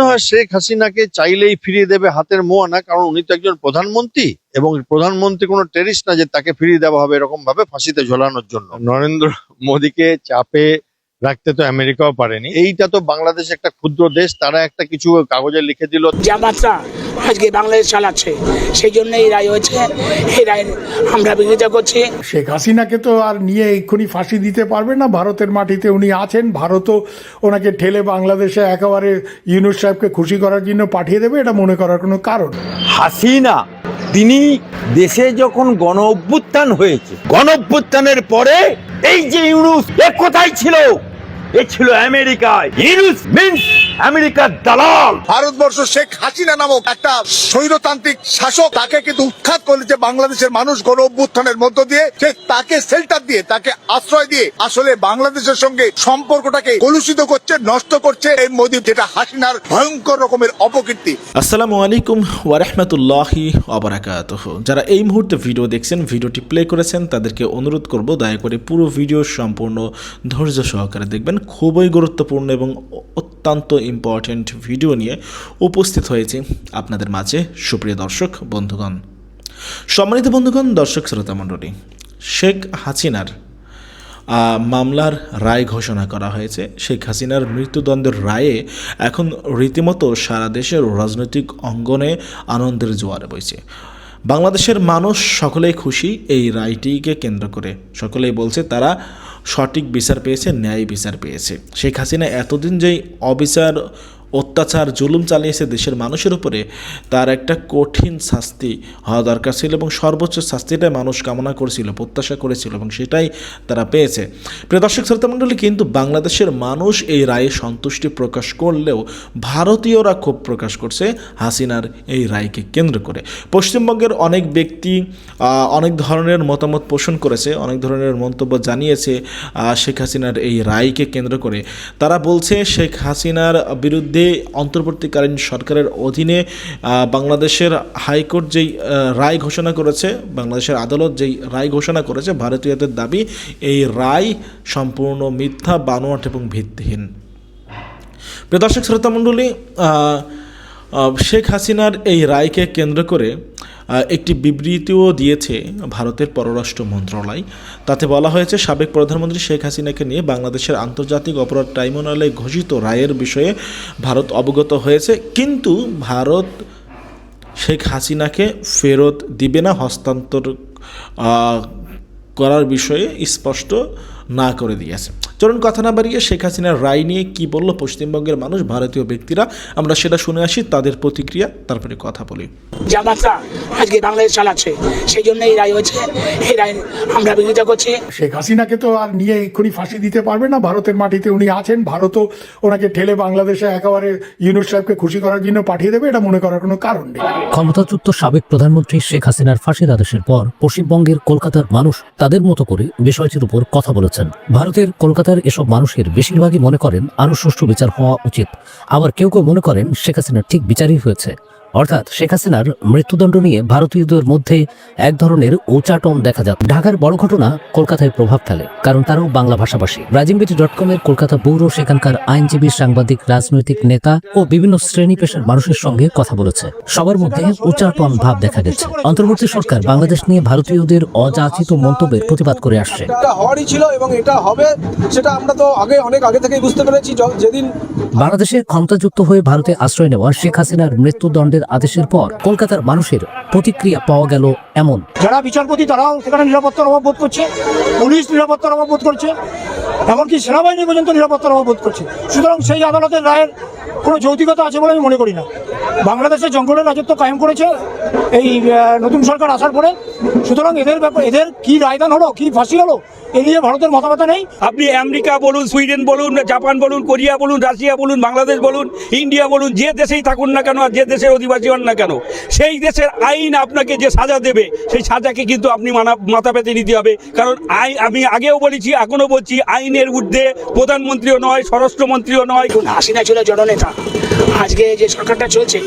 মনে হয় শেখ হাসিনাকে চাইলেই ফিরিয়ে দেবে হাতের মোয়া না কারণ উনি তো একজন প্রধানমন্ত্রী এবং প্রধানমন্ত্রী কোনো টেরিস্ট না যে তাকে ফিরিয়ে দেওয়া হবে এরকম ভাবে ফাঁসিতে ঝোলানোর জন্য। নরেন্দ্র মোদীকে চাপে রাখতে তো আমেরিকাও পারেনি। এইটা তো বাংলাদেশ একটা ক্ষুদ্র দেশ তারা একটা কিছু কাগজে লিখে দিল। আজকে বাংলাদেশ চালাচ্ছে। সেই জন্য এই রায় হয়েছে। এই রায়ের আমরা বিরোধিতা করছি। শেখ হাসিনাকে তো আর নিয়ে এক্ষুনি ফাঁসি দিতে পারবে না। ভারতের মাটিতে উনি আছেন। ভারতও ওনাকে ঠেলে বাংলাদেশে একেবারে ইউনুস সাহেবকে খুশি করার জন্য পাঠিয়ে দেবে। এটা মনে করার কোনো কারণ? হাসিনা তিনি দেশে যখন গণ অভ্যুত্থান হয়েছে গণ অভ্যুত্থানের পরে এই যে ইউনুস এ কোথায় ছিল? এ ছিল আমেরিকায়। ইউনুস মিন্স আমেরিকার দালাল। ভারতবর্ষ শেখ হাসিনা নামক একটা স্বৈরতান্ত্রিক শাসক তাকে কিন্তু উৎখাত করেছে বাংলাদেশের মানুষ গণ অভ্যুত্থানের মধ্য দিয়ে। সে তাকে শেল্টার দিয়ে তাকে আশ্রয় দিয়ে আসলে বাংলাদেশের সঙ্গে সম্পর্কটাকে কলুষিত করছে নষ্ট করছে এই মোদী যেটা হাসিনার ভয়ঙ্কর রকমের অপকীর্তি। আসসালামু আলাইকুম ওয়ারহমতুল্লাহি অবরাকাতহ যারা এই মুহূর্তে ভিডিও দেখছেন ভিডিওটি প্লে করেছেন তাদেরকে অনুরোধ করব দয়া করে পুরো ভিডিও সম্পূর্ণ ধৈর্য সহকারে দেখবেন। খুবই গুরুত্বপূর্ণ এবং অত্যন্ত ইম্পর্ট্যান্ট ভিডিও নিয়ে উপস্থিত হয়েছে আপনাদের মাঝে, সুপ্রিয় দর্শক, বন্ধুগণ। সম্মানিত বন্ধুগণ, দর্শক শ্রোতা মণ্ডলী, শেখ হাসিনার মামলার রায় ঘোষণা করা হয়েছে। শেখ হাসিনার মৃত্যুদণ্ডের রায়ে এখন রীতিমতো সারা দেশের রাজনৈতিক অঙ্গনে আনন্দের জোয়ারে বইছে। বাংলাদেশের মানুষ সকলেই খুশি এই রায়টিকে কেন্দ্র করে। সকলেই বলছে তারা সঠিক বিচার পেয়েছে, ন্যায় বিচার পেয়েছে। শেখ হাসিনা এতদিন যেই অবিচার অত্যাচার, জুলুম চালিয়েছে দেশের মানুষের উপরে, তার একটা কঠিন শাস্তি হওয়া দরকার ছিল এবং সর্বোচ্চ শাস্তিটাই মানুষ কামনা করেছিল, প্রত্যাশা করেছিল এবং সেটাই তারা পেয়েছে। প্রিয় দর্শক শ্রোতামণ্ডলী কিন্তু বাংলাদেশের মানুষ এই রায়ে সন্তুষ্টি প্রকাশ করলেও ভারতীয়রা ক্ষোভ প্রকাশ করছে হাসিনার এই রায়কে কেন্দ্র করে। পশ্চিমবঙ্গের অনেক ব্যক্তি অনেক ধরনের মতামত পোষণ করেছে, অনেক ধরনের মন্তব্য জানিয়েছে শেখ হাসিনার এই রায়কে কেন্দ্র করে। তারা বলছে, শেখ হাসিনার বিরুদ্ধে অন্তর্বর্তীকালীন সরকারের অধীনে বাংলাদেশের হাইকোর্ট যেই রায় ঘোষণা করেছে, বাংলাদেশের আদালত যেই রায় ঘোষণা করেছে, ভারতীয়দের দাবি এই রায় সম্পূর্ণ মিথ্যা, বানোয়াট এবং ভিত্তিহীন। প্রিয় দর্শক, শ্রোতামণ্ডলী শেখ হাসিনার এই রায়কে কেন্দ্র করে একটি বিবৃতিও দিয়েছে ভারতের পররাষ্ট্র মন্ত্রণালয়। তাতে বলা হয়েছে, সাবেক প্রধানমন্ত্রী শেখ হাসিনাকে নিয়ে বাংলাদেশের আন্তর্জাতিক অপরাধ ট্রাইব্যুনালে ঘোষিত রায়ের বিষয়ে ভারত অবগত হয়েছে। কিন্তু ভারত শেখ হাসিনাকে ফেরত দিবে না, হস্তান্তর করার বিষয়ে স্পষ্ট না করে দিয়েছে। চলুন কথা না বাড়িয়ে শেখ হাসিনার রায় নিয়ে কি বলল পশ্চিমবঙ্গের মানুষ ভারতীয় ব্যক্তিরা? আমরা সেটা শুনে আসি তাদের প্রতিক্রিয়া তারপরে কথা বলি। আজকে বাংলাদেশ চালাচ্ছে সেই জন্য এই রায় হয়েছে। এই রায়ের আমরা বিরোধিতা করছি। শেখ হাসিনাকে তো আর নিয়ে এক্ষুনি ফাঁসি দিতে পারবে না ভারতের মাটিতে উনি আছেন ভারতও ওনাকে ঠেলে বাংলাদেশে একেবারে ইউনুস সাহেবকে খুশি করার জন্য পাঠিয়ে দেবে এটা মনে করার কোনো কারণ নেই। ক্ষমতাচ্যুত সাবেক প্রধানমন্ত্রী শেখ হাসিনার ফাঁসির আদেশের পর পশ্চিমবঙ্গের কলকাতার মানুষ তাদের মতো করে বিষয়টির উপর কথা বলেছেন। ভারতের কলকাতার এসব মানুষের বেশিরভাগই মনে করেন আরও সুষ্ঠু বিচার হওয়া উচিত। আবার কেউ কেউ মনে করেন শেখ হাসিনার ঠিক বিচারই হয়েছে। অর্থাৎ শেখ হাসিনার মৃত্যুদণ্ড নিয়ে ভারতীয়দের মধ্যে এক ধরনের উচাটন দেখা যায় ঢাকার বড় ঘটনা কলকাতায় প্রভাব ফেলে কারণ তারাও বাংলা ভাষাভাষী। রাজিমবিটি ডট কমের কলকাতা পৌর সেখানকার আইনজীবী সাংবাদিক রাজনৈতিক নেতা ও বিভিন্ন শ্রেণি পেশার মানুষের সঙ্গে কথা বলেছে। সবার মধ্যে উচ্চাটন ভাব দেখা গেছে। অন্তর্বর্তী সরকার বাংলাদেশ নিয়ে ভারতীয়দের অযাচিত মন্তব্যের প্রতিবাদ করে আসছে। এটা হওয়ারই ছিল এবং এটা হবে সেটা আমরা তো আগে অনেক আগে থেকেই বুঝতে পেরেছি। যেদিন বাংলাদেশে ক্ষমতাযুক্ত হয়ে ভারতে আশ্রয় নেওয়া শেখ হাসিনার মৃত্যুদণ্ডের আদেশের পর কলকাতার মানুষের প্রতিক্রিয়া পাওয়া গেল এমন। যারা বিচারপতি তারাও সেখানে নিরাপত্তার অভাব বোধ করছে, পুলিশ নিরাপত্তার অভাব বোধ করছে, এমনকি সেনাবাহিনী পর্যন্ত নিরাপত্তার অভাব বোধ করছে। সুতরাং সেই আদালতের রায়ের কোনো যৌতিকতা আছে বলে আমি মনে করি না। বাংলাদেশে জঙ্গলের রাজত্ব কায়েম করেছে এই নতুন সরকার আসার পরে। সুতরাং এদের ব্যাপার এদের কি রায়দান হলো কি ফাঁসি হলো এ নিয়ে ভারতের মতামত নেই। আপনি আমেরিকা বলুন সুইডেন বলুন জাপান বলুন কোরিয়া বলুন রাশিয়া বলুন বাংলাদেশ বলুন ইন্ডিয়া বলুন যে দেশেই থাকুন না কেন আর যে দেশের অধিবাসী হন না কেন সেই দেশের আইন আপনাকে যে সাজা দেবে সেই সাজাকে কিন্তু আপনি মানা মাথা পেতে নিতে হবে। কারণ আই আমি আগেও বলেছি এখনও বলছি আইনের ঊর্ধ্বে প্রধানমন্ত্রীও নয় স্বরাষ্ট্রমন্ত্রীও নয়। হাসিনা ছিল জননেতা। আজকে যে সরকারটা চলছে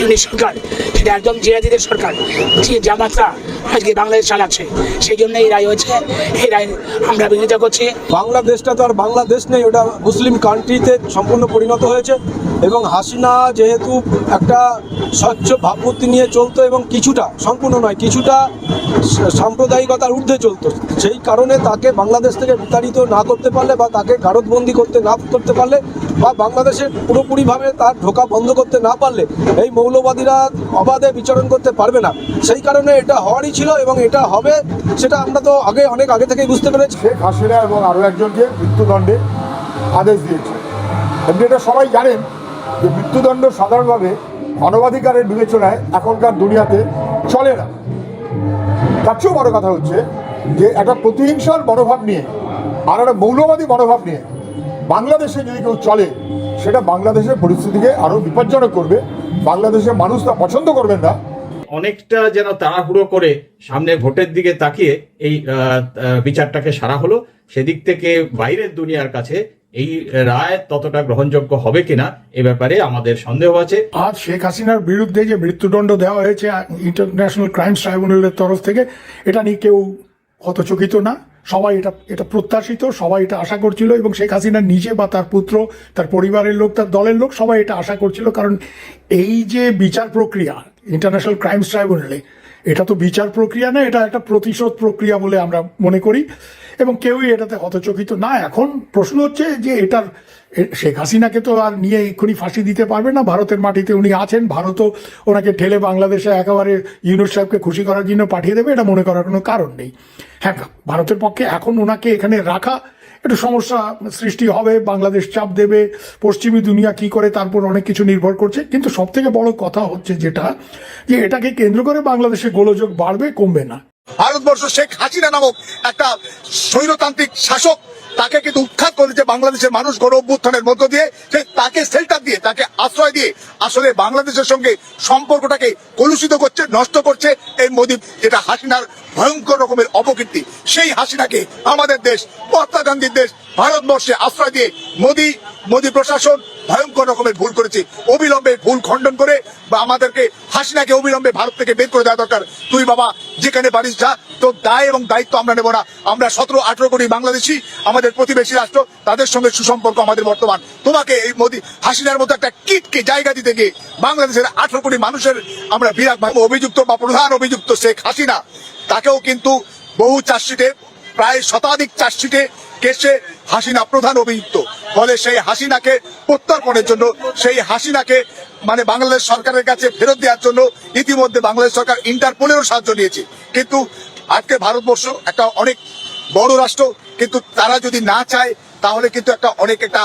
ইউনিট সরকার, সেটা একদম জিহাদিদের সরকার, যে জামাতরা আজকে বাংলাদেশ চালাচ্ছে, সেই জন্য এই রায় হয়েছে। এই রায় আমরা বিরোধিতা করছি। বাংলাদেশটা তো আর বাংলাদেশ নেই, ওটা মুসলিম কান্ট্রিতে সম্পূর্ণ পরিণত হয়েছে এবং হাসিনা যেহেতু একটা স্বচ্ছ ভাবমূর্তি নিয়ে চলতো এবং কিছুটা, সম্পূর্ণ নয়, কিছুটা সাম্প্রদায়িকতার ঊর্ধ্বে চলতো। সেই কারণে তাকে বাংলাদেশ থেকে বিতাড়িত না করতে পারলে বা তাকে গারদবন্দি করতে না করতে পারলে বা বাংলাদেশে পুরোপুরিভাবে তার ঢোকা বন্ধ করতে না পারলে এই মৌলবাদীরা অবাধে বিচরণ করতে পারবে না। সেই কারণে এটা হওয়ারই ছিল এবং এটা হবে, সেটা আমরা তো আগে, অনেক আগে থেকেই বুঝতে পেরেছি। শেখ হাসিনা এবং আরও একজনকে মৃত্যুদণ্ডে আদেশ দিয়েছে। এমনি এটা সবাই জানেন যে মৃত্যুদণ্ড সাধারণভাবে মানবাধিকারের বিবেচনায় এখনকার দুনিয়াতে চলে না। তার চেয়েও বড় কথা হচ্ছে যে একটা প্রতিহিংসার মনোভাব নিয়ে আর একটা মৌলবাদী মনোভাব নিয়ে বাংলাদেশে যদি কেউ চলে সেটা বাংলাদেশের পরিস্থিতিকে আরও বিপজ্জনক করবে। বাংলাদেশের মানুষ তা পছন্দ করবেন না। অনেকটা যেন তাড়াহুড়ো করে সামনে ভোটের দিকে তাকিয়ে এই বিচারটাকে সারা হলো। সেদিক থেকে বাইরের দুনিয়ার কাছে এই রায় ততটা গ্রহণযোগ্য হবে কিনা এ ব্যাপারে আমাদের সন্দেহ আছে। আজ শেখ হাসিনার বিরুদ্ধে যে মৃত্যুদণ্ড দেওয়া হয়েছে ইন্টারন্যাশনাল ক্রাইমস ট্রাইব্যুনালের তরফ থেকে এটা নিয়ে কেউ হতচকিত না। সবাই এটা এটা প্রত্যাশিত, সবাই এটা আশা করছিল এবং শেখ হাসিনা নিজে বা তার পুত্র, তার পরিবারের লোক, তার দলের লোক সবাই এটা আশা করছিল। কারণ এই যে বিচার প্রক্রিয়া ইন্টারন্যাশনাল ক্রাইমস ট্রাইব্যুনালে এটা তো বিচার প্রক্রিয়া না, এটা একটা প্রতিশোধ প্রক্রিয়া বলে আমরা মনে করি। এবং কেউই এটাতে হতচকিত না। এখন প্রশ্ন হচ্ছে যে এটার শেখ হাসিনাকে তো আর নিয়ে এক্ষুনি ফাঁসি দিতে পারবে না। ভারতের মাটিতে উনি আছেন, ভারতও ওনাকে ঠেলে বাংলাদেশে একেবারে ইউনুস সাহেবকে খুশি করার জন্য পাঠিয়ে দেবে, এটা মনে করার কোনো কারণ নেই। হ্যাঁ ভারতের পক্ষে এখন ওনাকে এখানে রাখা একটু সমস্যা সৃষ্টি হবে, বাংলাদেশ চাপ দেবে, পশ্চিমী দুনিয়া কি করে তারপর অনেক কিছু নির্ভর করছে। কিন্তু সব থেকে বড় কথা হচ্ছে যেটা, যে এটাকে কেন্দ্র করে বাংলাদেশে গোলযোগ বাড়বে, কমবে না। ভারতবর্ষ শেখ হাসিনা নামক একটা স্বৈরতান্ত্রিক শাসক তাকে কিন্তু উৎখাত করেছে বাংলাদেশের মানুষ গণ অভ্যুত্থানের মধ্য দিয়ে। তাকে সেল্টার দিয়ে, তাকে আশ্রয় দিয়ে আসলে বাংলাদেশের সঙ্গে সম্পর্কটাকে কলুষিত করছে, নষ্ট করছে এই মোদী, যেটা হাসিনার ভয়ঙ্কর রকমের অপকীর্তি। সেই হাসিনাকে আমাদের দেশ, মহাত্মা গান্ধীর দেশ, ভারতবর্ষে আশ্রয় দিয়ে মোদী মোদী প্রশাসন ভয়ঙ্কর রকমের ভুল করেছে। অবিলম্বে ভুল খণ্ডন করে বা আমাদেরকে, হাসিনাকে অবিলম্বে ভারত থেকে বের করে দেওয়া দরকার। তুই বাবা, যেখানে পারিস যা। তোর দায় এবং দায়িত্ব আমরা নেব না। আমরা সতেরো, আঠারো কোটি বাংলাদেশি, আমাদের প্রতিবেশী রাষ্ট্র, তাদের সঙ্গে সুসম্পর্ক আমাদের বর্তমান। তোমাকে এই মোদী, হাসিনার মতো একটা কিটকে জায়গা দিতে গিয়ে বাংলাদেশের আঠারো কোটি মানুষের আমরা বিরাট অভিযুক্ত বা প্রধান অভিযুক্ত শেখ হাসিনা তাকেও কিন্তু বহু চার্জশিটে, প্রায় শতাধিক চার্জশিটে কেসে হাসিনা প্রধান অভিযুক্ত। ফলে সেই হাসিনাকে প্রত্যর্পণের জন্য, সেই হাসিনাকে মানে বাংলাদেশ সরকারের কাছে ফেরত দেওয়ার জন্য ইতিমধ্যে বাংলাদেশ সরকার ইন্টারপোলেরও সাহায্য নিয়েছে। কিন্তু আজকে ভারতবর্ষ একটা অনেক বড় রাষ্ট্র, কিন্তু তারা যদি না চায়, তাহলে কিন্তু একটা অনেক একটা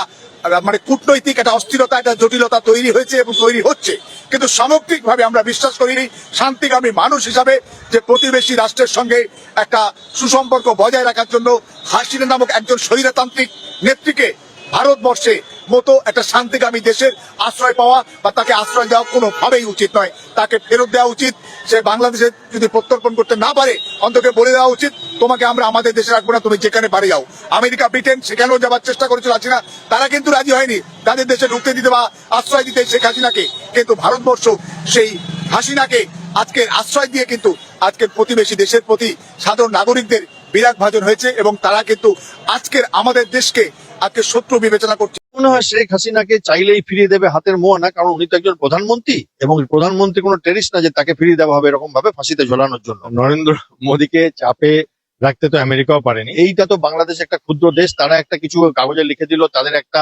মানে কূটনৈতিক একটা অস্থিরতা, একটা জটিলতা তৈরি হয়েছে এবং তৈরি হচ্ছে। কিন্তু সামগ্রিকভাবে আমরা বিশ্বাস করি শান্তিকামী মানুষ হিসাবে যে প্রতিবেশী রাষ্ট্রের সঙ্গে একটা সুসম্পর্ক বজায় রাখার জন্য হাসিনা নামক একজন স্বৈরতান্ত্রিক নেত্রীকে ভারতবর্ষে মতো একটা শান্তিকামী দেশের আশ্রয় পাওয়া বা তাকে আশ্রয় দেওয়া কোনোভাবেই উচিত নয়। তাকে ফেরত দেওয়া উচিত। সে বাংলাদেশে যদি প্রত্যর্পণ করতে না পারে, অন্তকে বলে দেওয়া উচিত, তোমাকে আমরা আমাদের দেশে রাখব না, তুমি যেখানে পারে যাও। আমেরিকা, ব্রিটেন সেখানেও যাবার চেষ্টা করেছিল হাসিনা তারা কিন্তু রাজি হয়নি। তাদের দেশে ঢুকতে দিতে বা আশ্রয় দিতে শেখ হাসিনাকে। কিন্তু ভারতবর্ষ সেই হাসিনাকে আজকের আশ্রয় দিয়ে কিন্তু আজকের প্রতিবেশী দেশের প্রতি সাধারণ নাগরিকদের বিরাট ভাজন হয়েছে এবং তারা কিন্তু আজকের আমাদের দেশকে আজকে শত্রু বিবেচনা করছে। মনে হয় শেখ হাসিনাকে চাইলেই ফিরিয়ে দেবে হাতের মোয়া না কারণ উনি তো একজন প্রধানমন্ত্রী এবং প্রধানমন্ত্রী কোনো টেরিস না যে তাকে ফিরিয়ে দেওয়া হবে এরকম ভাবে ফাঁসিতে ঝোলানোর জন্য। নরেন্দ্র মোদীকে চাপে রাখতে তো আমেরিকাও পারেনি। এইটা তো বাংলাদেশ একটা ক্ষুদ্র দেশ তারা একটা কিছু কাগজে লিখে দিল তাদের একটা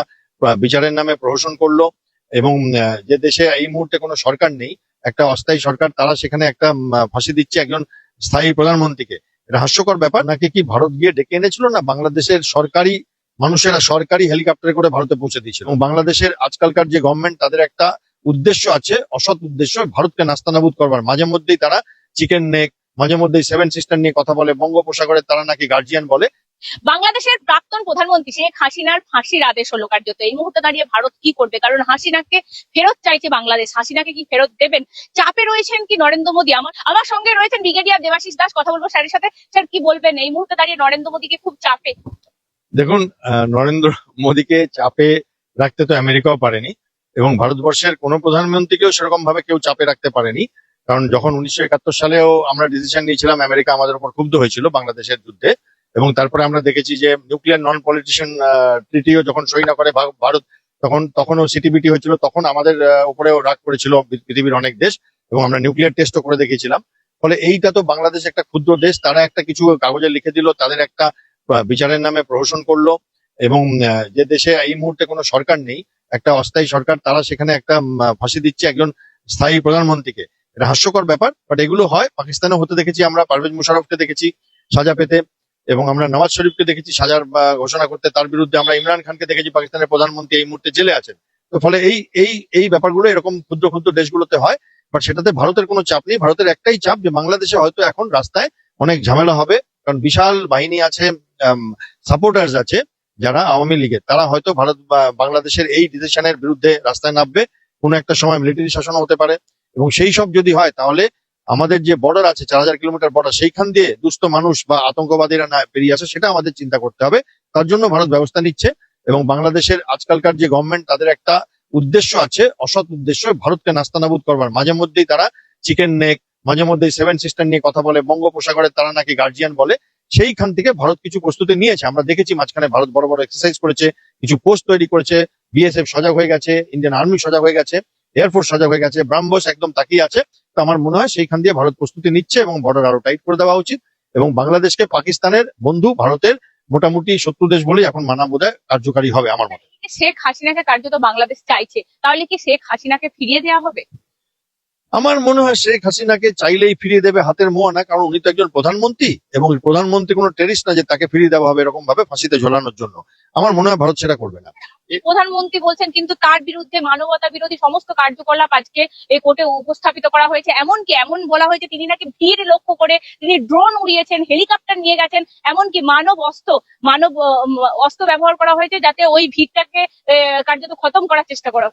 বিচারের নামে প্রহসন করল এবং যে দেশে এই মুহূর্তে কোনো সরকার নেই একটা অস্থায়ী সরকার তারা সেখানে একটা ফাঁসি দিচ্ছে একজন স্থায়ী প্রধানমন্ত্রীকে। এটা হাস্যকর ব্যাপার। নাকি কি ভারত গিয়ে ডেকে এনেছিল না? বাংলাদেশের সরকারি মানুষেরা সরকারি হেলিকপ্টারে করে ভারতে পৌঁছে দিয়েছিল। এবং বাংলাদেশের আজকালকার যে গভর্নমেন্ট তাদের একটা উদ্দেশ্য আছে, অসৎ উদ্দেশ্য, ভারতকে নাস্তানাবুদ করবার। মাঝে মধ্যেই তারা চিকেন নেক মাঝে মধ্যেই সেভেন সিস্টার নিয়ে কথা বলে বঙ্গোপসাগরের তারা নাকি গার্জিয়ান বলে। বাংলাদেশের প্রাক্তন প্রধানমন্ত্রী শেখ হাসিনার ফাঁসির আদেশ হলো কার্যত। এই মুহূর্তে দাঁড়িয়ে ভারত কি করবে? কারণ হাসিনাকে ফেরত চাইছে বাংলাদেশ। হাসিনাকে কি ফেরত দেবেন? চাপে রয়েছেন কি নরেন্দ্র মোদী? আমার আমার সঙ্গে রয়েছেন ব্রিগেডিয়ার দেবাশিস দাস। কথা বলব স্যারের সাথে। স্যার, কি বলবেন? এই মুহূর্তে দাঁড়িয়ে নরেন্দ্র মোদীকে খুব চাপে। দেখুন নরেন্দ্র মোদীকে চাপে রাখতে তো আমেরিকাও পারেনি এবং ভারতবর্ষের কোনো প্রধানমন্ত্রীকেও সেরকম ভাবে কেউ চাপে রাখতে পারেনি। কারণ যখন উনিশশো একাত্তর সালেও আমরা ডিসিশন নিয়েছিলাম, আমেরিকা আমাদের উপর ক্ষুব্ধ হয়েছিল বাংলাদেশের যুদ্ধে। এবং তারপরে আমরা দেখেছি যে নিউক্লিয়ার নন পলিটিশিয়ান ট্রিটিও যখন সই না করে ভারত, তখন, তখনও সিটিবিটি হয়েছিল, তখন আমাদের উপরেও রাগ করেছিল পৃথিবীর অনেক দেশ, এবং আমরা নিউক্লিয়ার টেস্টও করে দেখিয়েছিলাম। ফলে এইটা তো বাংলাদেশ একটা ক্ষুদ্র দেশ, তারা একটা কিছু কাগজে লিখে দিল, তাদের একটা বিচারের নামে প্রহসন করল, এবং যে দেশে এই মুহূর্তে কোনো সরকার নেই, একটা অস্থায়ী সরকার, তারা সেখানে একটা ফাঁসি দিচ্ছে একজন স্থায়ী প্রধানমন্ত্রীকে। এটা হাস্যকর ব্যাপার বাট এগুলো হয়। পাকিস্তানে হতে দেখেছি আমরা, পারভেজ মুশারফকে দেখেছি, সাজা পেতে। এবং আমরা নওয়াজ শরীফকে দেখেছি সাজার ঘোষণা করতে। তার বিরুদ্ধে আমরা ইমরান খানকে দেখেছি পাকিস্তানের প্রধানমন্ত্রী এই মুহূর্তে জেলে আছেন। তো ফলে এই এই এই ব্যাপারগুলো এরকম ক্ষুদ্র ক্ষুদ্র দেশগুলোতে হয় বাট সেটাতে ভারতের কোনো চাপ নেই। ভারতের একটাই চাপ যে বাংলাদেশে হয়তো এখন রাস্তায় অনেক ঝামেলা হবে, কারণ বিশাল বাহিনী আছে সাপোর্টার্স আছে যারা আওয়ামী লীগের। তারা হয়তো ভারত বাংলাদেশের এই ডিসিশনের বিরুদ্ধে রাস্তায় নামবে। কোনো একটা সময় মিলিটারি শাসন হতে পারে। এবং সেই সব যদি হয়, তাহলে আমাদের যে বর্ডার আছে, চার হাজার কিলোমিটার বর্ডার সেইখান দিয়ে দুস্থ মানুষ বা আতঙ্কবাদীরা না বেরিয়ে আসে, সেটা আমাদের চিন্তা করতে হবে। তার জন্য ভারত ব্যবস্থা নিচ্ছে এবং বাংলাদেশের আজকালকার যে গভর্নমেন্ট তাদের একটা উদ্দেশ্য আছে, অসৎ উদ্দেশ্য, ভারতকে নাস্তানাবুদ করবার। মাঝে মধ্যেই তারা চিকেন নেক মাঝে মধ্যেই সেভেন সিস্টার নিয়ে কথা বলে বঙ্গোপসাগরে তারা নাকি গার্জিয়ান বলে, সেইখান থেকে ভারত কিছু প্রস্তুতি নিয়েছে। আমরা দেখেছি মাঝখানে ভারত বড় বড় এক্সারসাইজ করেছে, কিছু পোস্ট তৈরি করেছে বিএসএফ সজাগ হয়ে গেছে ইন্ডিয়ান আর্মি সজাগ হয়ে গেছে এয়ারফোর্স সজাগ হয়ে গেছে ব্রাহ্মস একদম তাকিয়ে আছে। তো আমার মনে হয় সেইখান দিয়ে ভারত প্রস্তুতি নিচ্ছে এবং বর্ডার আরও টাইট করে দেওয়া উচিত এবং বাংলাদেশকে পাকিস্তানের বন্ধু ভারতের মোটামুটি শত্রু দেশ বলেই এখন মানা বোধ কার্যকারী হবে আমার মতে। শেখ হাসিনাকে কার্যত বাংলাদেশ চাইছে। তাহলে কি শেখ হাসিনাকে ফিরিয়ে দেওয়া হবে? আমার মনে হয় শেখ হাসিনাকে চাইলেই ফিরিয়ে দেবে হাতের মোয়া না কারণ উনি তো একজন প্রধানমন্ত্রী এবং প্রধানমন্ত্রী কোনো টেরিস্ট না যে তাকে ফিরিয়ে দেওয়া হবে এরকম ভাবে ফাঁসিতে ঝোলানোর জন্য। আমার মনে হয় ভারত সেটা করবে না। প্রধানমন্ত্রী বলছেন কিন্তু তার বিরুদ্ধে মানবতা বিরোধী সমস্ত কার্যকলাপ আজকে এই কোর্টে উপস্থাপিত করা হয়েছে। এমনকি এমন বলা হয়েছে তিনি নাকি ভিড় লক্ষ্য করে তিনি ড্রোন উড়িয়েছেন হেলিকপ্টার নিয়ে গেছেন এমনকি মানব অস্ত্র মানব অস্ত্র ব্যবহার করা হয়েছে যাতে ওই ভিড়টাকে কার্যত খতম করার চেষ্টা করা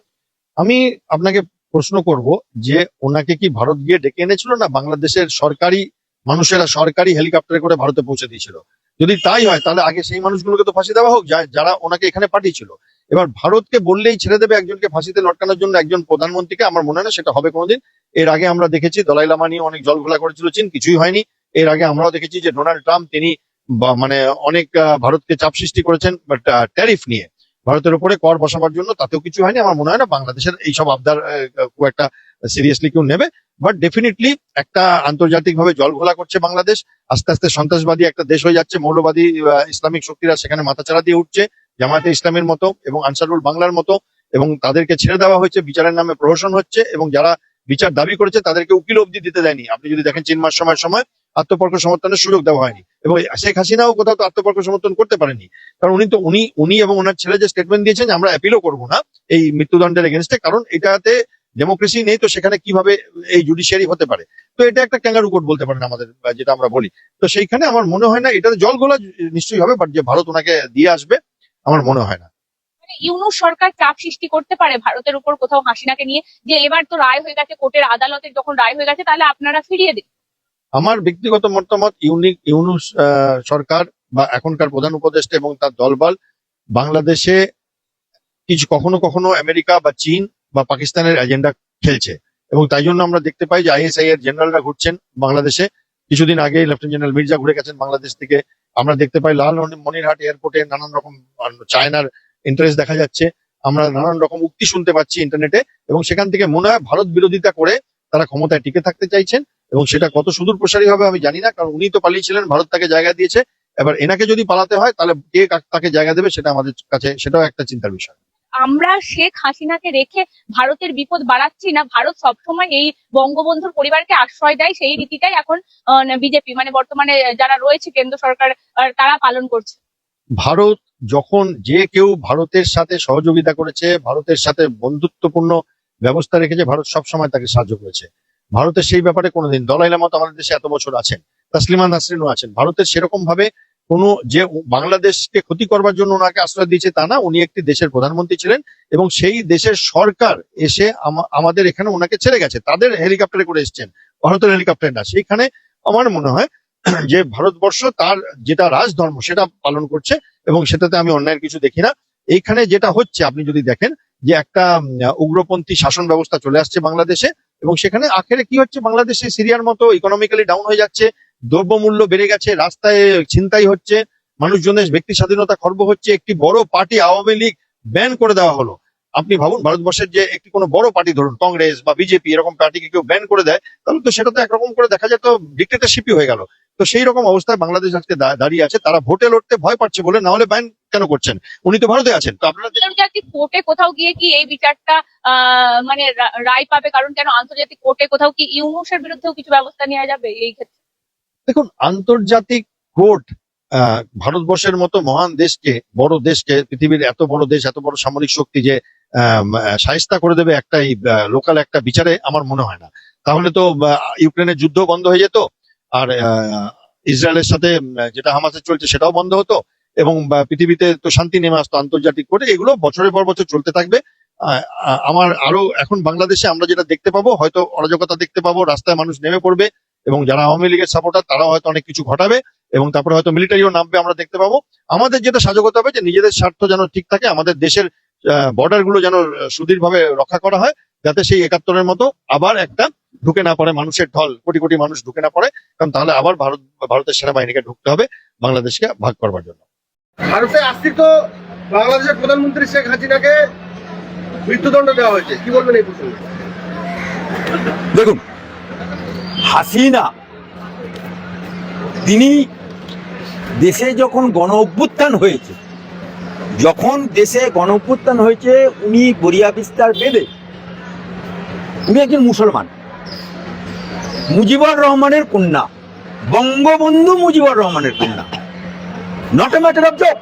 আমি আপনাকে প্রশ্ন করব যে ওনাকে কি ভারত গিয়ে ডেকে এনেছিল না বাংলাদেশের সরকারি মানুষেরা সরকারি হেলিকপ্টারে করে ভারতে পৌঁছে দিয়েছিল? যদি তাই হয়, তাহলে আগে সেই মানুষগুলোকে তো ফাঁসি দেওয়া হোক যারা ওনাকে এখানে পাঠিয়েছিল। এবার ভারতকে বললেই ছেড়ে দেবে একজনকে ফাঁসিতে লটকানোর জন্য একজন প্রধানমন্ত্রীকে, আমার মনে হয় না সেটা হবে কোনোদিন। এর আগে আমরা দেখেছি দলাই লামা নিয়ে অনেক জল ঘোলা করেছিল চীন, কিছুই হয়নি। এর আগে আমরাও দেখেছি যে ডোনাল্ড ট্রাম্প, তিনি মানে অনেক ভারতকে চাপ সৃষ্টি করেছেন, বাট ট্যারিফ নিয়ে। ভারতের উপরে কর বসাবার জন্য তাতেও কিছু হয়নি। আমার মনে হয় না বাংলাদেশের এইসব আবদার খুব একটা সিরিয়াসলি কেউ নেবে। বাট ডেফিনেটলি একটা আন্তর্জাতিক ভাবে জল ঘোলা করছে বাংলাদেশ। আস্তে আস্তে সন্ত্রাসবাদী একটা দেশ হয়ে যাচ্ছে, মৌলবাদী ইসলামিক শক্তিরা সেখানে মাথাচাড়া দিয়ে উঠছে জামাতে ইসলামের মতো এবং আনসারুল বাংলার মতো এবং তাদেরকে ছেড়ে দেওয়া হয়েছে, বিচারের নামে প্রহসন হচ্ছে এবং যারা বিচার দাবি করেছে তাদেরকে উকিল অবধি দিতে দেয়নি। আপনি যদি দেখেন তিন মাস সময় সময় আত্মপক্ষ সমর্থনের সুযোগ দেওয়া হয়নি। এবং শেখ হাসিনাও কোথাও তো আত্মপক্ষ সমর্থন করতে পারেনি। কারণ উনি তো, উনি উনি এবং ওনার ছেলে যে স্টেটমেন্ট দিয়েছেন, আমরা অ্যাপিলও করব না এই মৃত্যুদণ্ডের এগেনস্টে কারণ এটাতে ডেমোক্রেসি নেই, তো সেখানে কীভাবে এই জুডিশিয়ারি হতে পারে? তো এটা একটা ক্যাঙ্গারু কোর্ট বলতে পারেন আমাদের যেটা আমরা বলি। তো সেইখানে আমার মনে হয় না, এটাতে জল গোলা নিশ্চয়ই হবে বাট যে ভারত ওনাকে দিয়ে আসবে, আমার মনে হয় না। মানে ইউনুস সরকার চাপ সৃষ্টি করতে পারে ভারতের উপর কোথাও হাসিনাকে নিয়ে, যে এবার তো রায় হয়ে গেছে, কোর্টের আদালতে যখন রায় হয়ে গেছে, তাহলে আপনারা ফিরিয়ে দিন। আমার ব্যক্তিগত মতামত, ইউনিক ইউনুস সরকার বা এখনকার প্রধান উপদেষ্টা এবং তার দলবল বাংলাদেশে কিছু কখনো কখনো আমেরিকা বা চীন বা পাকিস্তানের এজেন্ডা খেলছে। এবং তাই জন্য আমরা দেখতে পাই যে আইএসআই এর জেনারেলরা ঘুরছেন বাংলাদেশে। কিছুদিন আগে লেফটেন্যান্ট জেনারেল মির্জা ঘুরে গেছেন বাংলাদেশ থেকে। আমরা দেখতে পাই লাল মনিরহাট এয়ারপোর্টে নানান রকম চায়নার ইন্টারেস্ট দেখা যাচ্ছে। আমরা নানান রকম উক্তি শুনতে পাচ্ছি ইন্টারনেটে এবং সেখান থেকে মনে হয় ভারত বিরোধিতা করে তারা ক্ষমতায় টিকে থাকতে চাইছেন। এবং সেটা কত সুদূর প্রসারী হবে আমি জানি না কারণ উনি তো পালিয়েছিলেন ভারত তাকে জায়গা দিয়েছে। এবার এনাকে যদি পালাতে হয় তাহলে কে তাকে জায়গা দেবে সেটা আমাদের কাছে সেটাও একটা চিন্তার বিষয়। আমরা শেখ হাসিনাকে রেখে ভারতের বিপদ বাড়াচ্ছি না ভারত সবসময় এই বঙ্গবন্ধুর পরিবারকে আশ্রয় দেয় সেই রীতিটাই এখন বিজেপি মানে বর্তমানে যারা রয়েছে কেন্দ্র সরকার তারা পালন করছে। ভারত যখন যে কেউ ভারতের সাথে সহযোগিতা করেছে ভারতের সাথে বন্ধুত্বপূর্ণ ব্যবস্থা রেখেছে ভারত সবসময় তাকে সাহায্য করেছে। ভারতের সেই ব্যাপারে কোনোদিন দলাই লামা তো আমাদের দেশে এত বছর আছেন, তাসলিমা নাসরিনও আছেন, ভারতের সেরকম ভাবে কোনো যে বাংলাদেশকে ক্ষতি করবার জন্য ওনাকে আশ্রয় দিয়েছে তা না, উনি একটি দেশের প্রধানমন্ত্রী ছিলেন এবং সেই দেশের সরকার এসে আমাদের এখানে ওনাকে ছেড়ে গেছে, তাদের হেলিকপ্টারে করে এসেছেন, ভারতের হেলিকপ্টার না, সেইখানে আমার মনে হয় যে ভারতবর্ষ তার যেটা রাজধর্ম সেটা পালন করছে এবং সেটাতে আমি অন্যায়ের কিছু দেখি না, এইখানে যেটা হচ্ছে, আপনি যদি দেখেন যে একটা উগ্রপন্থী শাসন ব্যবস্থা চলে আসছে বাংলাদেশে এবং সেখানে আখেরে কি হচ্ছে? বাংলাদেশে সিরিয়ার মতো ইকোনমিক্যালি ডাউন হয়ে যাচ্ছে, দ্রব্যমূল্য বেড়ে গেছে, রাস্তায় ছিনতাই হচ্ছে, মানুষজনের ব্যক্তি স্বাধীনতা খর্ব হচ্ছে, একটি বড় পার্টি আওয়ামী লীগ ব্যান করে দেওয়া হলো। আপনি ভাবুন, ভারতবর্ষের যে একটি কোনো বড় পার্টি, ধরুন কংগ্রেস বা বিজেপি, এরকম পার্টিকে কেউ ব্যান করে দেয়, তাহলে তো সেটা তো একরকম করে দেখা যায় তো ডিক্টেটারশিপই হয়ে গেল। তো সেই রকম অবস্থায় বাংলাদেশ আজকে দাঁড়িয়ে আছে। তারা ভোটে লড়তে ভয় পাচ্ছে বলে না হলে ব্যান কেন করছেন? উনি তো ভারতে আছেন। তো আপনারা কোর্টে কোথাও গিয়ে কি এই বিচারটা মানে রায় পাবে? কারণ কেন আন্তর্জাতিক কোর্টে কোথাও কি ইউনুসের বিরুদ্ধেও কিছু ব্যবস্থা নেওয়া যাবে এই ক্ষেত্রে? দেখুন আন্তর্জাতিক কোর্ট আহ, ভারতবর্ষের মতো মহান দেশকে বড় দেশকে পৃথিবীর এত বড় দেশ এত বড় সামরিক শক্তি যে সাহিস্তা করে দেবে একটা লোকাল একটা বিচারে আমার মনে হয় না। তাহলে তো ইউক্রেনের যুদ্ধ বন্ধ হয়ে যেত। আর আহ, ইসরায়েলের সাথে যেটা হামাসের চলছে সেটাও বন্ধ হতো এবং পৃথিবীতে তো শান্তি নেমে আসতো আন্তর্জাতিক কোর্টে এগুলো বছরের পর বছর চলতে থাকবে। আমার আরও এখন বাংলাদেশে আমরা যেটা দেখতে পাবো হয়তো অরাজকতা দেখতে পাবো রাস্তায় মানুষ নেমে পড়বে এবং যারা আওয়ামী লীগের সাপোর্টার তারাও হয়তো অনেক কিছু ঘটাবে এবং তারপরে হয়তো মিলিটারিও নামবে আমরা দেখতে পাবো। আমাদের যেটা সাজগ হতে হবে যে নিজেদের স্বার্থ যেন ঠিক থাকে আমাদের দেশের বর্ডারগুলো যেন সুদীর্ঘভাবে রক্ষা করা হয় যাতে সেই একাত্তরের মতো আবার একটা ঢুকে না পড়ে মানুষের ঢল কোটি কোটি মানুষ ঢুকে না পড়ে কারণ তাহলে আবার ভারত ভারতের সেনাবাহিনীকে ঢুকতে হবে বাংলাদেশকে ভাগ করবার জন্য। ভারতে আশ্রিত বাংলাদেশের প্রধানমন্ত্রী শেখ হাসিনাকে মৃত্যুদণ্ড দেওয়া হয়েছে। কি বলবেন এই প্রসঙ্গে? দেখুন হাসিনা তিনি দেশে যখন গণ অভ্যুত্থান হয়েছে যখন দেশে গণ অভ্যুত্থান হয়েছে উনি গড়িয়া বিস্তার বেঁধে উনি একজন মুসলমান। মুজিবুর রহমানের কন্যা, বঙ্গবন্ধু মুজিবুর রহমানের কন্যা। Not a matter of job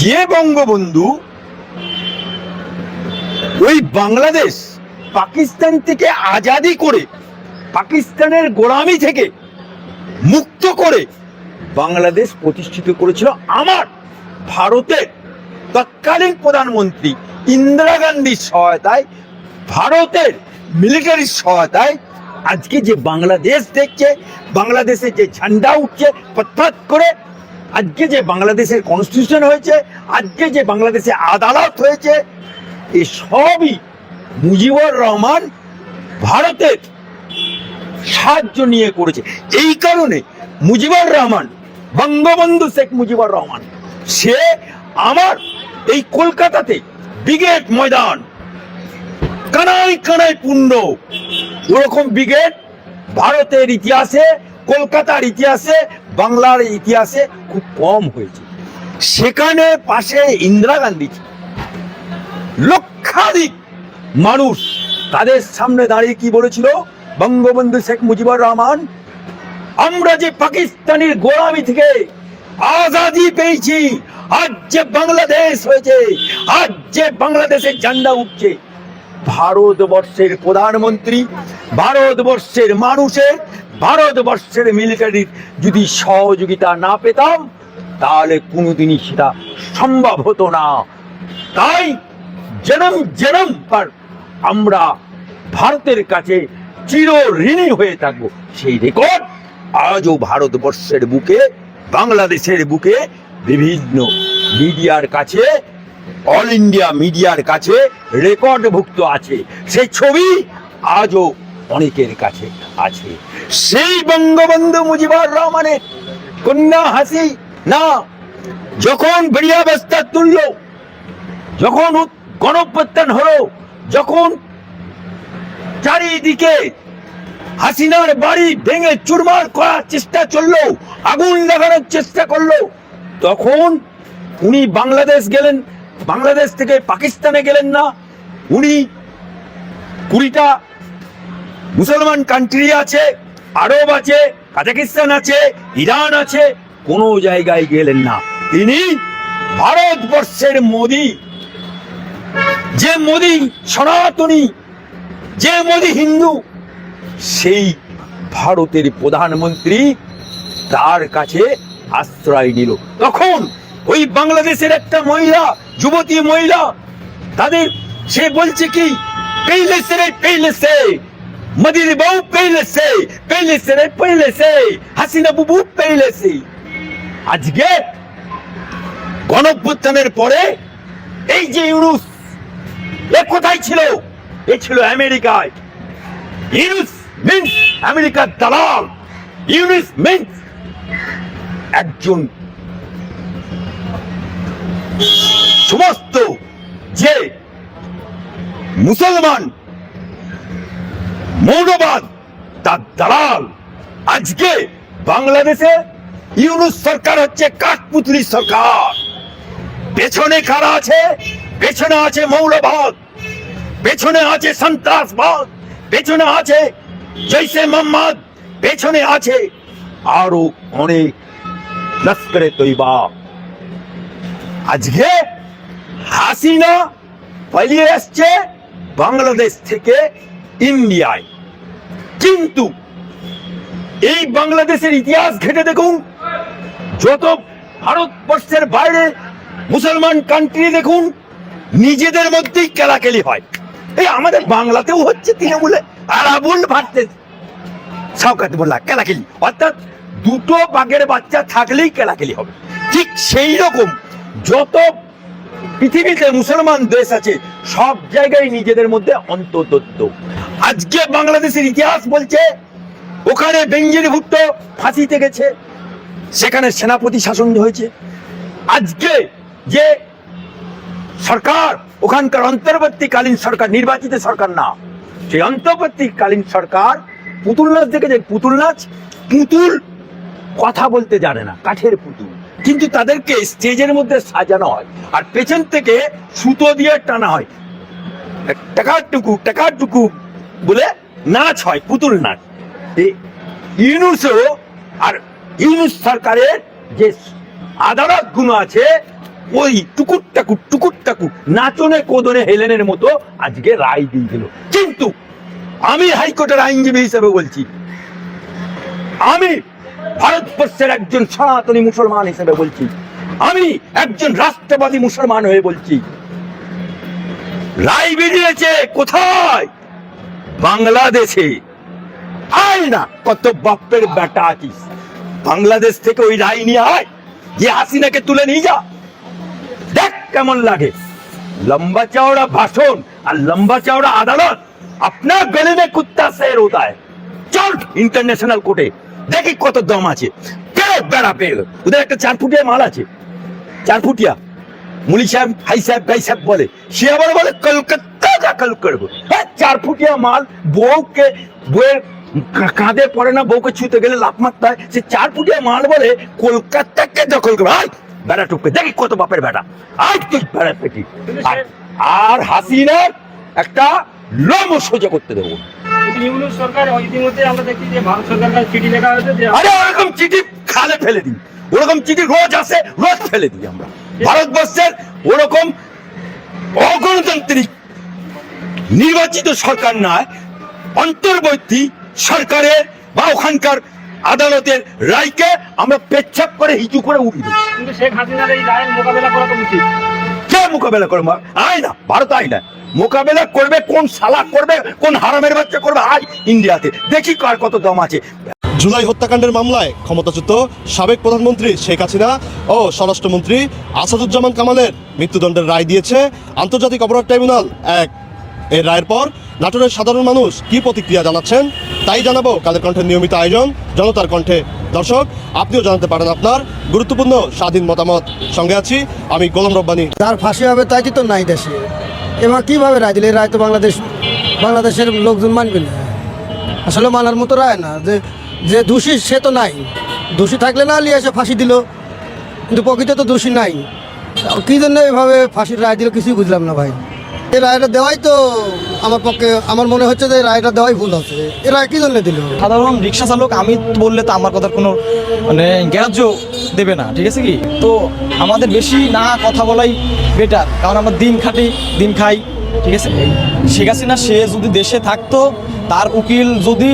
যে বঙ্গবন্ধু ওই বাংলাদেশ পাকিস্তান থেকে আজাদি করে, পাকিস্তানের গোলামি থেকে মুক্ত করে বাংলাদেশ প্রতিষ্ঠিত করেছিল আমার ভারতের তৎকালীন প্রধানমন্ত্রী ইন্দিরা গান্ধীর সহায়তায়, ভারতের মিলিটারির সহায়তায় আজকে যে বাংলাদেশ দেখছে বাংলাদেশে যে ঝান্ডা উঠছে, পথপাত করে আজকে যে বাংলাদেশের কনস্টিটিউশন হয়েছে, আজকে যে বাংলাদেশে আদালত হয়েছে, এ সবই মুজিবুর রহমান ভারতের সাহায্য নিয়ে করেছে। এই কারণে মুজিবুর রহমান, বঙ্গবন্ধু শেখ মুজিবুর রহমান, সে আমার এই কলকাতাতে ব্রিগেড ময়দান কানায় কানায় পূর্ণ ওরকম ব্রিগেড ভারতের ইতিহাসে, কলকাতার ইতিহাসে, বাংলার ইতিহাসে খুব কম হয়েছে। সেখানে পাশে ইন্দিরা গান্ধী লক্ষাধিক মানুষ তাদের সামনে দাঁড়িয়ে কি বলেছিল? বঙ্গবন্ধু শেখ মুজিবুর রহমান, আমরা যে পাকিস্তানের গোলামি থেকে আজাদি পেয়েছি, আজ যে বাংলাদেশ হয়েছে, আজ যে বাংলাদেশের ঝান্ডা উঠছে ভারতবর্ষের প্রধানমন্ত্রী, ভারতবর্ষের মানুষের ভারতবর্ষের মিলিটারির যদি সহযোগিতা না পেতাম, তাহলে কোনোদিনই সেটা সম্ভব হতো না। তাই জনম জনম পর আমরা ভারতের কাছে চির ঋণী হয়ে থাকব। সেই রেকর্ড আজও ভারতবর্ষের বুকে, বাংলাদেশের বুকে বিভিন্ন মিডিয়ার কাছে অল ইন্ডিয়া মিডিয়ার কাছে রেকর্ডভুক্ত আছে। সেই ছবি আজও অনেকের কাছে আছে। সেই বঙ্গবন্ধু মুজিবুর রহমানের কন্যা হাসি না, যখন বেরিয়াবস্থা তুললো, যখন গণপ্রত্যান হলো, যখন চারিদিকে হাসিনার বাড়ি ভেঙে চুরমার করার চেষ্টা চলল, আগুন লাগানোর চেষ্টা করল, তখন উনি বাংলাদেশ গেলেন বাংলাদেশ থেকে পাকিস্তানে গেলেন না, উনি কুড়িটা মুসলমান কান্ট্রি আছে, আরব আছে কাজাকিস্তান আছে, ইরান আছে, কোনো জায়গায় গেলেন না। তিনি ভারতবর্ষের মোদী। যে মোদী সনাতনী, যে মোদী হিন্দু, সেই ভারতের প্রধানমন্ত্রী তার কাছে আশ্রয় নিল। তখন ওই বাংলাদেশের একটা মহিলা, যুবতী মহিলা, তাদের সে বলছে কি পেইলে পেইলে সে সে সে হাসিনা সে আজকে পরে এই যে ইউনুস এ ছিল? এ ছিল আমেরিকায়। ইউনুস মিন্স আমেরিকার ইউনুস মিন্স একজন সমস্ত যে মুসলমান মৌলবাদ, তার দালাল, আজকে বাংলাদেশে ইউনুস সরকার হচ্ছে কাঠপুতলি সরকার। পেছনে কারা আছে? পেছনে আছে মৌলবাদ, পেছনে আছে সন্ত্রাসবাদ, পেছনে আছে জৈসে মোহাম্মদ, পেছনে আছে আরও অনেক লস্করে তৈবা। আজকে হাসিনা পালিয়ে আসছে বাংলাদেশ থেকে ইন্ডিয়ায়। কিন্তু এই বাংলাদেশের ইতিহাস ঘেটে দেখুন, যত ভারতবর্ষের বাইরে মুসলমান কান্ট্রি দেখুন, নিজেদের মধ্যেই কেলাকেলি হয়। এই আমাদের বাংলাতেও হচ্ছে তৃণমূলে। আরাবুল ভারতে সৌকাত বললা কেলাকেলি। অর্থাৎ দুটো বাঘের বাচ্চা থাকলেই কেলাকেলি হবে। ঠিক সেই রকম যত পৃথিবীতে মুসলমান দেশ আছে, সব জায়গায় নিজেদের মধ্যে অন্তর্দত্ত আজকে বাংলাদেশের ইতিহাস বলছে, ওখানে বেঞ্জির ভুট্টো ফাঁসিতে গেছে, সেখানে সেনাপতি শাসন হয়েছে। আজকে যে সরকার, ওখানকার অন্তর্বর্তীকালীন সরকার, নির্বাচিত সরকার না, সেই অন্তর্বর্তীকালীন সরকার পুতুল নাচ দেখে যে পুতুল নাচ? পুতুল কথা বলতে জানে না, কাঠের পুতুল। কিন্তু তাদেরকে স্টেজের মধ্যে সাজানো হয় আর পেছন থেকে সুতো দিয়ে টানা হয়। টাকাটুকু টাকাটুকু বলে নাচ হয়, পুতুল নাচ। ইউনুসও আর ইউনুস সরকারের যে আদালতগুলো আছে, ওই টুকুর টাকুর টুকুর টাকুর নাচনে কোদনে হেলেনের মতো আজকে রায় দিয়ে দিল। কিন্তু আমি হাইকোর্টের আইনজীবী হিসেবে বলছি, আমি ভারতবর্ষের একজন সনাতনী মুসলমান হিসেবে বলছি। আমি একজন রাষ্ট্রবাদী মুসলমান হয়ে বলছি। রায় বেরিয়েছে কোথায়? বাংলাদেশে। আয় না, কত বাপের বেটা আছিস। বাংলাদেশ থেকে ওই রায় নিয়ে আয়, যে হাসিনাকে তুলে নিয়ে যা। দেখ কেমন লাগে। লম্বা চওড়া ভাষণ আর লম্বা চওড়া আদালত। আপনার গলে কুত্তা সের হতা চল ইন্টারন্যাশনাল কোর্টে দেখি কত দম আছে। বেড়া ওদের একটা চার ফুটিয়া মাল আছে। চার ফুটিয়া মুলি সাহেব হাই সাহেব গাই সাহেব বলে। সে আবার বলে কলকাতা দাখল করব। হ্যাঁ চার ফুটিয়া মাল বউকে বউয়ের কাঁধে পড়ে না বউকে ছুঁতে গেলে লাভ মারতে হয়। সে চার ফুটিয়া মাল বলে কলকাতাকে দখল করব আয় বেড়া টুকবে দেখি কত বাপের বেটা আয় তুই বেড়া পেটি। আর- আর হাসিনা একটা লোম সোজা করতে দেবো। ইউনুস সরকার ইতিমধ্যে আমরা দেখছি যে ভারত সরকার চিঠি লেখা হয়েছে যে আরে ওরকম চিঠি খালে ফেলে দিই। ওরকম চিঠি রোজ আসে রোজ ফেলে দিই আমরা। ভারতবর্ষের ওরকম অগণতান্ত্রিক নির্বাচিত সরকার নয় অন্তর্বর্তী সরকারের বা ওখানকার আদালতের রায়কে আমরা পেচ্ছাপ করে হিচু করে দিই। কিন্তু শেখ হাসিনার এই রায়ের মোকাবেলা করা তো উচিত। কে মোকাবেলা করবে? আয় না ভারত আয় না। মোকাবেলা করবে কোন সালা করবে কোন হারামের বাচ্চা করবে আয় ইন্ডিয়াতে। দেখি কার কত দম আছে। জুলাই হত্যাকাণ্ডের মামলায় ক্ষমতাচ্যুত সাবেক প্রধানমন্ত্রী শেখ হাসিনা ও স্বরাষ্ট্রমন্ত্রী আসাদুজ্জামান কামালের মৃত্যুদণ্ডের রায় দিয়েছে আন্তর্জাতিক অপরাধ ট্রাইব্যুনাল এক। এর রায়ের পর নাটোরের সাধারণ মানুষ কি প্রতিক্রিয়া জানাচ্ছেন তাই জানাব কালের কণ্ঠের নিয়মিত আয়োজন জনতার কণ্ঠে। দর্শক আপনিও জানাতে পারেন আপনার গুরুত্বপূর্ণ স্বাধীন মতামত। সঙ্গে আছি আমি গোলাম রব্বানী। তার ফাঁসি হবে তাই তো নাই দেশে। এবার কীভাবে রায় দিলে এই রায় তো বাংলাদেশ, বাংলাদেশের লোকজন মানবে না। আসলে মানার মতো রায় না। যে যে দোষী সে তো নাই। দোষী থাকলে না লিয়ে এসে ফাঁসি দিল। কিন্তু প্রকৃত তো দোষী নাই। কী জন্য এভাবে ফাঁসির রায় দিল কিছুই বুঝলাম না ভাই। এই রায়টা দেওয়াই তো আমার পক্ষে, আমার মনে হচ্ছে যে রায়টা দেওয়াই ভুল হচ্ছে। এই রায় কী জন্য দিল? সাধারণ রিক্সা চালক, আমি বললে তো আমার কথার কোনো মানে গ্রাহ্য দেবে না, ঠিক আছে কি? তো আমাদের বেশি না কথা বলাই বেটার কারণ আমরা দিন খাটি, দিন খাই, ঠিক আছে? শেখ হাসিনা, সে যদি দেশে থাকতো, তার উকিল যদি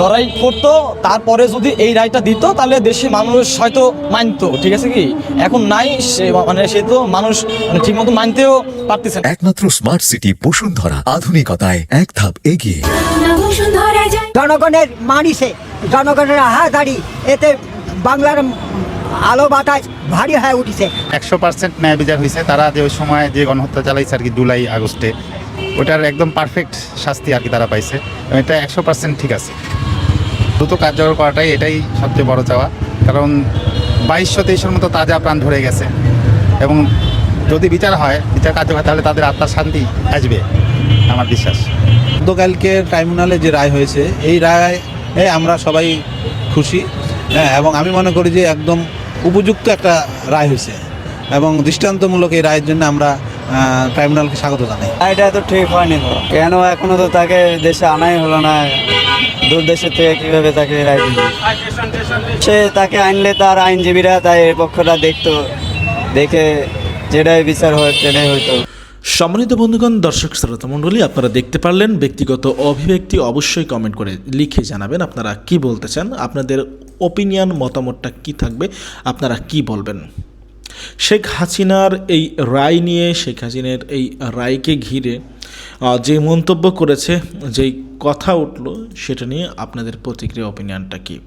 লড়াই করতো তারপরে যদি এই রায়টা দিত তাহলে দেশে মানুষ হয়তো মানত ঠিক আছে কি? এখন নাই সে মানে সে তো মানুষ ঠিক ঠিকমতো মানতেও পারতেছে না। একমাত্র স্মার্ট সিটি বসুন্ধরা আধুনিকতায় এক ধাপ এগিয়ে। জনগণের মানিসে জনগণের হাহাকারি এতে বাংলার আলো বাতাস ভারী হয়ে উঠেছে। একশো পার্সেন্ট ন্যায় বিচার হয়েছে। তারা যে ওই সময় যে গণহত্যা চালাইছে আর কি জুলাই আগস্টে ওটার একদম পারফেক্ট শাস্তি আর কি তারা পাইছে। এবং এটা একশো পার্সেন্ট ঠিক আছে। দ্রুত কার্যকর করাটাই এটাই সবচেয়ে বড় চাওয়া। কারণ বাইশশো তেইশের মতো তাজা প্রাণ ধরে গেছে। এবং যদি বিচার হয় বিচার কার্যকর তাহলে তাদের আত্মার শান্তি আসবে। আমার বিশ্বাস। গতকালকে ট্রাইব্যুনালে যে রায় হয়েছে এই রায় এ আমরা সবাই খুশি। হ্যাঁ এবং আমি মনে করি যে একদম উপযুক্ত একটা রায় হয়েছে। এবং দৃষ্টান্তমূলক এই রায়ের জন্য আমরা ট্রাইব্যুনালকে স্বাগত জানাই। এটা তো ঠিক হয়নি তো। কেন এখনও তো তাকে দেশে আনাই হলো না? দূর দেশের থেকে কীভাবে তাকে রায় দিবে সে তাকে আনলে তার আইনজীবীরা তাই এর পক্ষটা দেখতো দেখে যেটাই বিচার হয় সেটাই হয়তো সম্মানিত বন্ধুগণ দর্শক শ্রোতা মণ্ডলী আপনারা দেখতে পারলেন ব্যক্তিগত অভিব্যক্তি অবশ্যই কমেন্ট করে লিখে জানাবেন আপনারা কি বলতে চান। আপনাদের ওপিনিয়ন মতামতটা কি থাকবে, আপনারা কি বলবেন? শেখ হাসিনার এই রায় নিয়ে, শেখ হাসিনার এই রায়কে ঘিরে যে মন্তব্য করেছে, যেই কথা উঠল, সেটা নিয়ে আপনাদের প্রতিক্রিয়া ওপিনিয়নটা কী?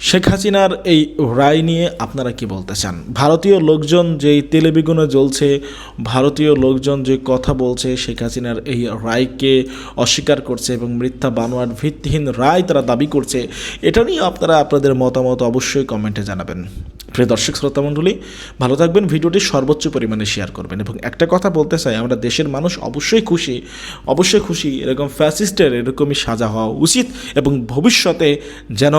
শেখ হাসিনার এই রায় নিয়ে আপনারা কি বলতে চান? ভারতীয় লোকজন যেই তেলেবেগুনে জ্বলছে, ভারতীয় লোকজন যে কথা বলছে, শেখ হাসিনার এই রায়কে অস্বীকার করছে এবং মিথ্যা বানোয়ার ভিত্তিহীন রায় তারা দাবি করছে, এটা নিয়ে আপনারা আপনাদের মতামত অবশ্যই কমেন্টে জানাবেন। প্রিয় দর্শক শ্রোতা মণ্ডলী, ভালো থাকবেন, ভিডিওটি সর্বোচ্চ পরিমাণে শেয়ার করবেন এবং একটা কথা বলতে চাই, আমরা দেশের মানুষ অবশ্যই খুশি অবশ্যই খুশি এরকম ফ্যাসিস্টের এরকমই সাজা হওয়া উচিত এবং ভবিষ্যতে যেন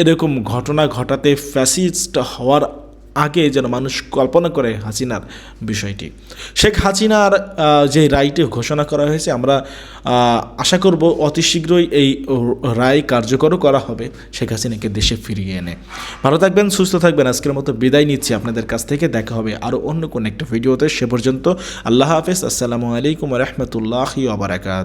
এরকম ঘটনা ঘটাতে ফ্যাসিস্ট হওয়ার আগে যেন মানুষ কল্পনা করে হাসিনার বিষয়টি। শেখ হাসিনার যে রায়টি ঘোষণা করা হয়েছে, আমরা আশা করব অতি শীঘ্রই এই রায় কার্যকরও করা হবে। শেখ হাসিনাকে দেশে ফিরিয়ে এনে। ভালো থাকবেন, সুস্থ থাকবেন। আজকের মতো বিদায় নিচ্ছি আপনাদের কাছ থেকে। দেখা হবে আরও অন্য কোনো একটা ভিডিওতে। সে পর্যন্ত আল্লাহ হাফেজ। আসসালামু আলাইকুম রহমতুল্লাহি আবরাকাত